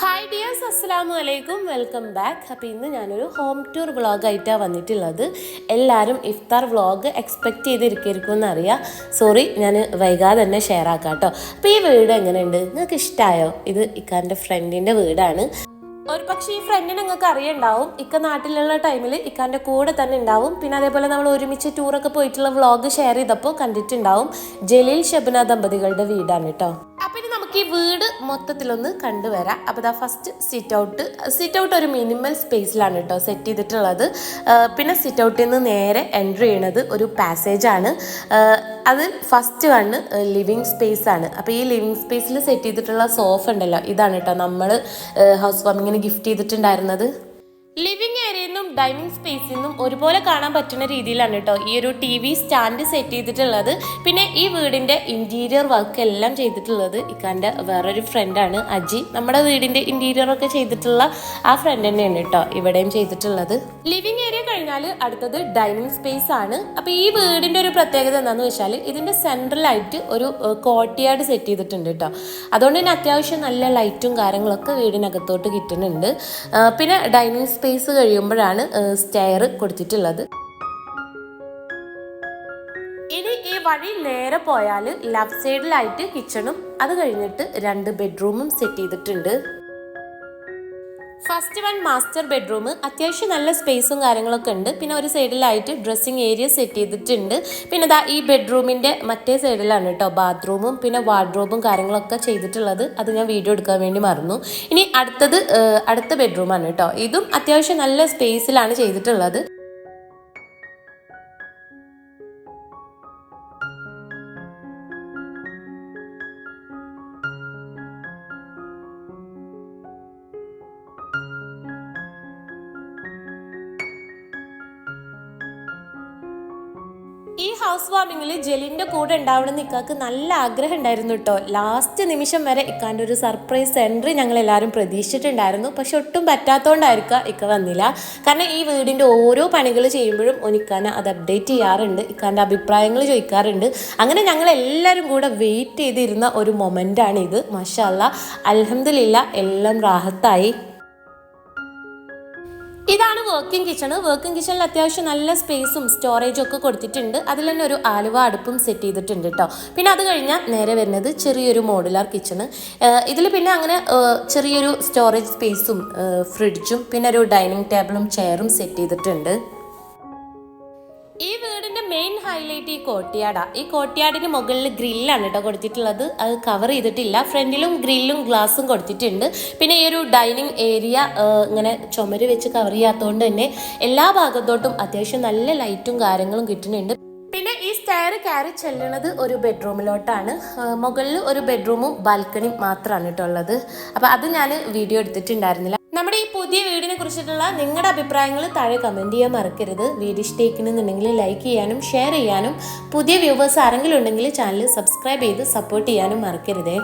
Hi dears അസ്സാം വലൈക്കും welcome back അപ്പോൾ ഇന്ന് ഞാനൊരു ഹോം ടൂർ വ്ളോഗായിട്ടാണ് വന്നിട്ടുള്ളത്. എല്ലാവരും ഇഫ്താർ വ്ളോഗ് എക്സ്പെക്റ്റ് ചെയ്തിരിക്കും എന്നറിയാം സോറി ഞാൻ വൈകാതെ തന്നെ ഷെയർ ആക്കാം കേട്ടോ. അപ്പോൾ ഈ വീട് എങ്ങനെയുണ്ട്? നിങ്ങൾക്ക് ഇഷ്ടമായോ ഇത് ഇക്കാന്റെ ഫ്രണ്ടിന്റെ വീടാണ്. ഒരു പക്ഷേ ഈ ഫ്രണ്ടിനെ നിങ്ങൾക്ക് അറിയണ്ടാവും. ഇക്ക നാട്ടിലുള്ള ടൈമിൽ ഇക്കാന്റെ കൂടെ തന്നെ ഉണ്ടാവും. പിന്നെ അതേപോലെ നമ്മൾ ഒരുമിച്ച് ടൂറൊക്കെ പോയിട്ടുള്ള വ്ളോഗ് ഷെയർ ചെയ്തപ്പോൾ കണ്ടിട്ടുണ്ടാവും. ജലീൽ ഷബ്ന ദമ്പതികളുടെ വീടാണ് കേട്ടോ. നമുക്ക് ഈ വീട് മൊത്തത്തിലൊന്ന് കണ്ടുവരാം. അപ്പോൾ ഇതാ first sit out sit out ഒരു മിനിമൽ സ്പേസിലാണ് കേട്ടോ സെറ്റ് ചെയ്തിട്ടുള്ളത്. പിന്നെ സിറ്റ് ഔട്ടിൽ നിന്ന് നേരെ എൻട്രി ചെയ്യണത് ഒരു പാസേജാണ് അത് ഫസ്റ്റ് വണ് ലിവിങ് സ്പേസ് ആണ്. അപ്പോൾ ഈ ലിവിങ് സ്പേസിൽ സെറ്റ് ചെയ്തിട്ടുള്ള സോഫ ഉണ്ടല്ലോ ഇതാണ് കേട്ടോ നമ്മൾ ഹൗസ് വാമിങ്ങിന് ഗിഫ്റ്റ് ചെയ്തിട്ടുണ്ടായിരുന്നത്. ലിവിങ് ഏരിയയിൽ നിന്നും ഡൈനിങ് സ്പേസിൽ നിന്നും ഒരുപോലെ കാണാൻ പറ്റുന്ന രീതിയിലാണ് കേട്ടോ ഈ ഒരു ടി വി സ്റ്റാൻഡ് സെറ്റ് ചെയ്തിട്ടുള്ളത്. പിന്നെ ഈ വീടിന്റെ ഇന്റീരിയർ വർക്ക് എല്ലാം ചെയ്തിട്ടുള്ളത് ഇക്കാന്റെ വേറൊരു ഫ്രണ്ടാണ് അജി. നമ്മുടെ വീടിന്റെ ഇന്റീരിയർ ഒക്കെ ചെയ്തിട്ടുള്ള ആ ഫ്രണ്ട് തന്നെയാണ് കേട്ടോ ഇവിടെയും ചെയ്തിട്ടുള്ളത്. ലിവിംഗ് ഏരിയ കഴിഞ്ഞാൽ അടുത്തത് ഡൈനിങ് സ്പേസ് ആണ്. അപ്പൊ ഈ വീടിന്റെ ഒരു പ്രത്യേകത എന്താണെന്ന് വെച്ചാൽ ഇതിന്റെ സെൻട്രലായിട്ട് ഒരു കോട്ടിയാട് സെറ്റ് ചെയ്തിട്ടുണ്ട് കേട്ടോ. അതുകൊണ്ട് തന്നെ അത്യാവശ്യം നല്ല ലൈറ്റും കാര്യങ്ങളൊക്കെ വീടിനകത്തോട്ട് കിട്ടുന്നുണ്ട്. പിന്നെ ഡൈനിങ് സ്പേസ് കഴിയുമ്പോഴാണ് സ്റ്റെയർ കൊടുത്തിട്ടുള്ളത്. ഇനി ഈ വഴി നേരെ പോയാൽ ലെഫ്റ്റ് സൈഡിലായിട്ട് കിച്ചണും അത് കഴിഞ്ഞിട്ട് രണ്ട് ബെഡ്റൂമും സെറ്റ് ചെയ്തിട്ടുണ്ട്. ഫസ്റ്റ് വൺ മാസ്റ്റർ ബെഡ്റൂം അത്യാവശ്യം നല്ല സ്പേസും കാര്യങ്ങളൊക്കെ ഉണ്ട്. പിന്നെ ഒരു സൈഡിലായിട്ട് ഡ്രസ്സിങ് ഏരിയ സെറ്റ് ചെയ്തിട്ടുണ്ട്. പിന്നെ ദാ ഈ ബെഡ്റൂമിന്റെ മറ്റേ സൈഡിലാണ് കേട്ടോ ബാത്റൂമും പിന്നെ വാർഡ്രോബും കാര്യങ്ങളൊക്കെ ചെയ്തിട്ടുള്ളത്. അത് ഞാൻ വീഡിയോ എടുക്കാൻ വേണ്ടി മറന്നു. ഇനി അടുത്തത് അടുത്ത ബെഡ്റൂമാണ് കേട്ടോ ഇതും അത്യാവശ്യം നല്ല സ്പേസിലാണ് ചെയ്തിട്ടുള്ളത്. ഈ ഹൗസ് വാമിങ്ങിൽ ജെലിന്റെ കൂടെ ഉണ്ടാവണമെന്ന് ഇക്കാക്ക് നല്ല ആഗ്രഹം ഉണ്ടായിരുന്നു കേട്ടോ. ലാസ്റ്റ് നിമിഷം വരെ ഇക്കാന്റെ ഒരു സർപ്രൈസ് എൻട്രി ഞങ്ങൾ എല്ലാവരും പ്രതീക്ഷിച്ചിട്ടുണ്ടായിരുന്നു. പക്ഷെ ഒട്ടും പറ്റാത്തതുകൊണ്ടായിരിക്കുക ഇക്ക വന്നില്ല. കാരണം ഈ വീടിന്റെ ഓരോ പണികൾ ചെയ്യുമ്പോഴും ഒനിക്കാനെ അത് അപ്ഡേറ്റ് ചെയ്യാറുണ്ട്. ഇക്കാന്റെ അഭിപ്രായങ്ങൾ ചോദിക്കാറുണ്ട്. അങ്ങനെ ഞങ്ങൾ എല്ലാവരും കൂടെ വെയിറ്റ് ചെയ്തിരുന്ന ഒരു മൊമെന്റാണ് ഇത് മഷാല്ല അലഹമില്ല എല്ലാം റാഹത്തായി. ഇതാണ് വർക്കിംഗ് കിച്ചൺ വർക്കിംഗ് കിച്ചണിൽ അത്യാവശ്യം നല്ല സ്പേസും സ്റ്റോറേജും ഒക്കെ കൊടുത്തിട്ടുണ്ട്. അതിൽ തന്നെ ഒരു ആലുവ അടുപ്പും സെറ്റ് ചെയ്തിട്ടുണ്ട് കേട്ടോ പിന്നെ അത് കഴിഞ്ഞാൽ നേരെ വരുന്നത് ചെറിയൊരു മോഡുലാർ കിച്ചണ് ഇതിൽ പിന്നെ അങ്ങനെ ചെറിയൊരു സ്റ്റോറേജ് സ്പേസും ഫ്രിഡ്ജും പിന്നെ ഒരു ഡൈനിങ് ടേബിളും ചെയറും സെറ്റ് ചെയ്തിട്ടുണ്ട്. ഈ വീടിന്റെ മെയിൻ ഹൈലൈറ്റ് ഈ കോട്ടിയാടാ ഈ കോട്ടിയാടിന് മുകളിൽ ഗ്രില്ലാണ് കേട്ടോ കൊടുത്തിട്ടുള്ളത്. അത് കവർ ചെയ്തിട്ടില്ല. ഫ്രണ്ടിലും ഗ്രില്ലും ഗ്ലാസും കൊടുത്തിട്ടുണ്ട്. പിന്നെ ഈ ഒരു ഡൈനിങ് ഏരിയ ഇങ്ങനെ ചുമര് വെച്ച് കവർ ചെയ്യാത്തതുകൊണ്ട് തന്നെ എല്ലാ ഭാഗത്തോട്ടും അത്യാവശ്യം നല്ല ലൈറ്റും കാര്യങ്ങളും കിട്ടുന്നുണ്ട്. പിന്നെ ഈ സ്റ്റയർ കയറി ചെല്ലണത് ഒരു ബെഡ്റൂമിലോട്ടാണ് മുകളിൽ ഒരു ബെഡ്റൂമും ബാൽക്കണിയും മാത്രമാണ് കേട്ടോ ഉള്ളത്. അപ്പോൾ അത് ഞാൻ വീഡിയോ എടുത്തിട്ടുണ്ടായിരുന്നില്ല. പുതിയ വീടിനെ കുറിച്ചിട്ടുള്ള നിങ്ങളുടെ അഭിപ്രായങ്ങൾ താഴെ കമന്റ് ചെയ്യാൻ മറക്കരുത്. വീഡിയോ ഇഷ്ടമാക്കുന്നുണ്ടെങ്കിൽ ലൈക്ക് ചെയ്യാനും ഷെയർ ചെയ്യാനും. പുതിയ വ്യൂവേഴ്സ് ആരെങ്കിലും ഉണ്ടെങ്കിൽ ചാനൽ സബ്സ്ക്രൈബ് ചെയ്ത് സപ്പോർട്ട് ചെയ്യാനും മറക്കരുതേ.